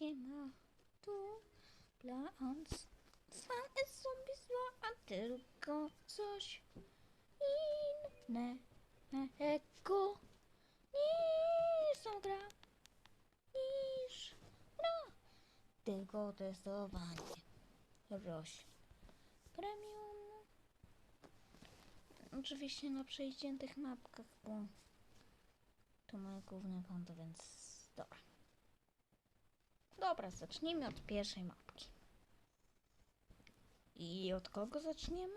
się ma tu plan. Sam sobie zła, a tylko coś innego niż tą gra, niż gra. Tylko testowanie roślin premium. Oczywiście na przejściętych mapkach, bo to moje główne konto, więc dobra. Dobra, zacznijmy od pierwszej mapki. I od kogo zaczniemy?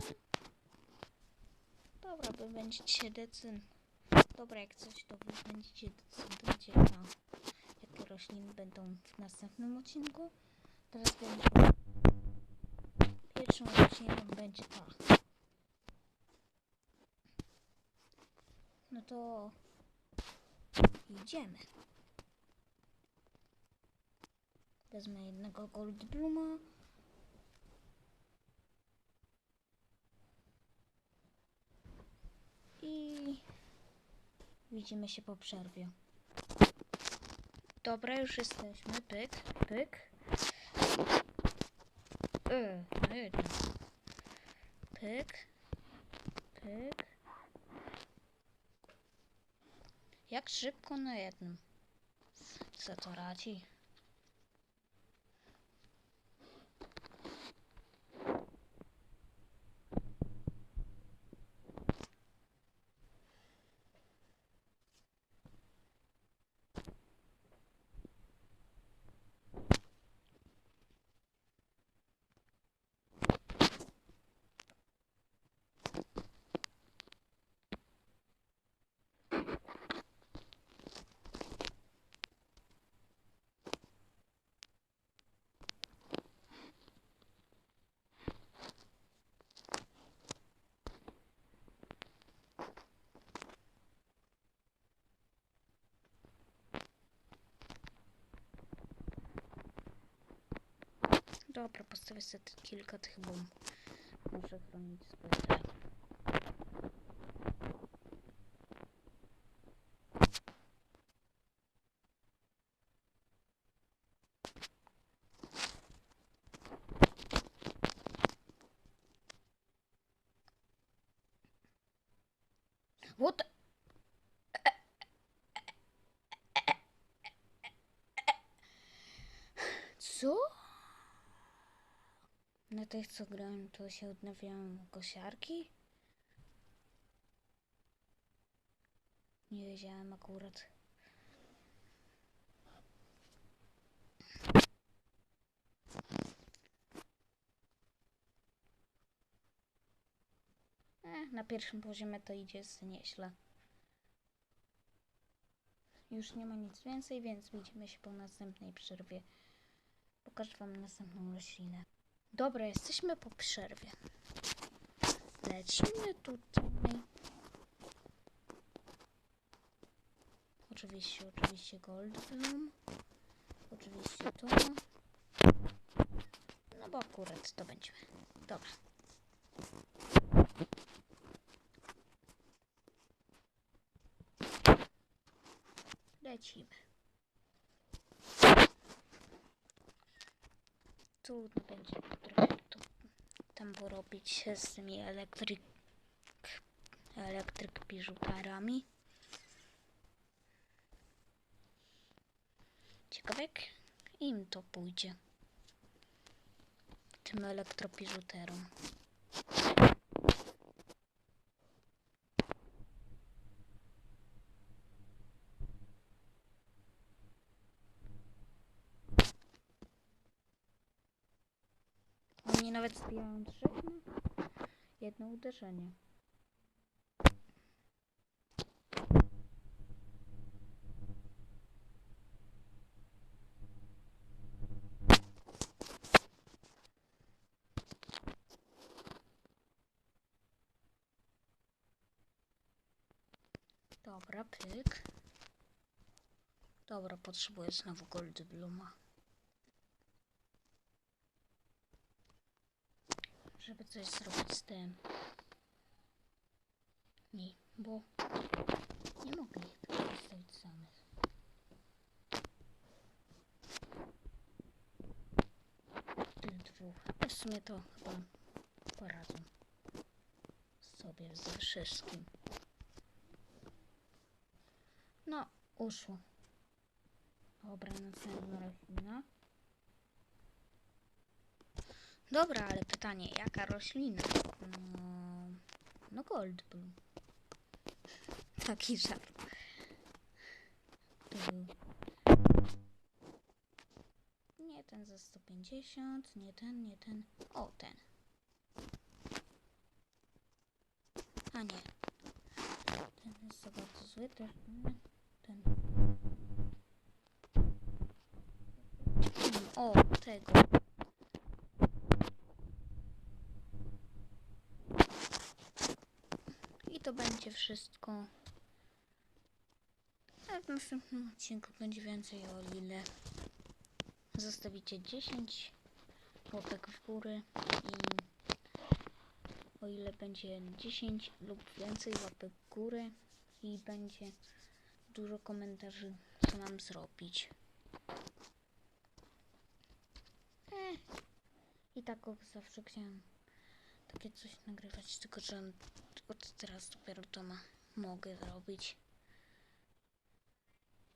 Dobra, wy będziecie decyn... Dobra, jak coś, to wy będziecie decydujcie na jakie rośliny będą w następnym odcinku. Teraz będzie... Pierwszą rośliną będzie ta. No to... Idziemy. Wezmę jednego Goldbluma. I widzimy się po przerwie. Dobra, już jesteśmy. Pyk, pyk. E, no jeden. Pyk, pyk. Jak szybko na jednym. Co to radzi? Dobra, postawię sobie t- kilka tych bomb. Muszę chronić swoje te. What the... Co? Na tych, co grałem, to się odnawiają kosiarki? Nie wiedziałem akurat. Eh, na pierwszym poziomie to idzie z nieźle. Już nie ma nic więcej, więc widzimy się po następnej przerwie. Pokażę wam następną roślinę. Dobra, jesteśmy po przerwie. Lecimy tutaj. Oczywiście, oczywiście Goldblum. Oczywiście to. No bo akurat to będziemy. Dobra. Lecimy. Trudno będzie trochę to tam porobić z tymi elektryk elektryk biżutarami. Ciekawe jak im to pójdzie. Tym elektropiżuterom. Nawet zbijają trzech na jedno uderzenie. Dobra, pyk. Dobra, potrzebuję znowu Goldbluma. Żeby coś zrobić z tym. Nie, bo nie mogę ich zostawić samych. dwóch. A w sumie to chyba poradzą sobie ze wszystkim. No, uszło. Dobra, następna roślina. Dobra, ale pytanie, jaka roślina? No, no gold blue. Taki żart. Nie ten za 150, nie ten, nie ten. O, ten. A nie. Ten jest za bardzo zły, ten. O, tego. I to będzie wszystko. A w następnym odcinku będzie więcej o ile zostawicie 10 łapek w górę i o ile będzie 10 lub więcej łapek w górę i będzie dużo komentarzy co mam zrobić. Eh. I tak zawsze chciałam takie coś nagrywać, tylko że od teraz dopiero to ma, mogę zrobić.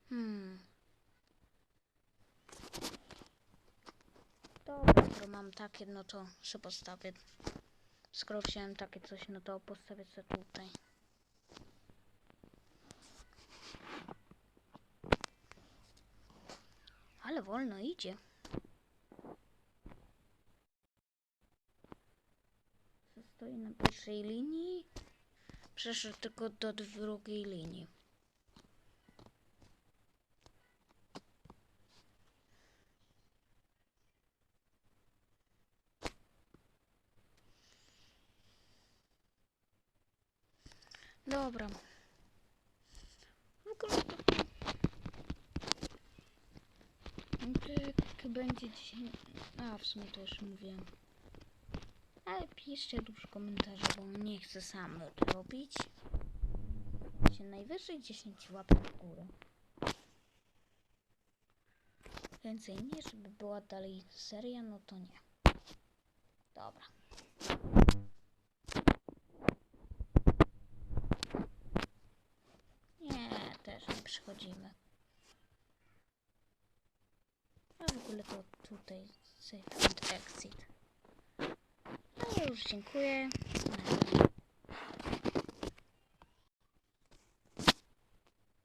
Hmm. Dobra, skoro mam takie, no to się postawię. Skoro wziąłem takie coś, no to postawię sobie tutaj. Ale wolno idzie. Stoi na pierwszej linii. Przeszedł tylko do drugiej linii. Dobra. Tak będzie dzisiaj... A, w sumie to już mówiłem. Ale piszcie tu w komentarzu, bo nie chcę sam robić. Będzie najwyżej 10 łapek w górę. Więcej nie, żeby była dalej seria, no to nie. Dobra. Nie, też nie przychodzimy. A w ogóle to tutaj save and exit. Już dziękuję.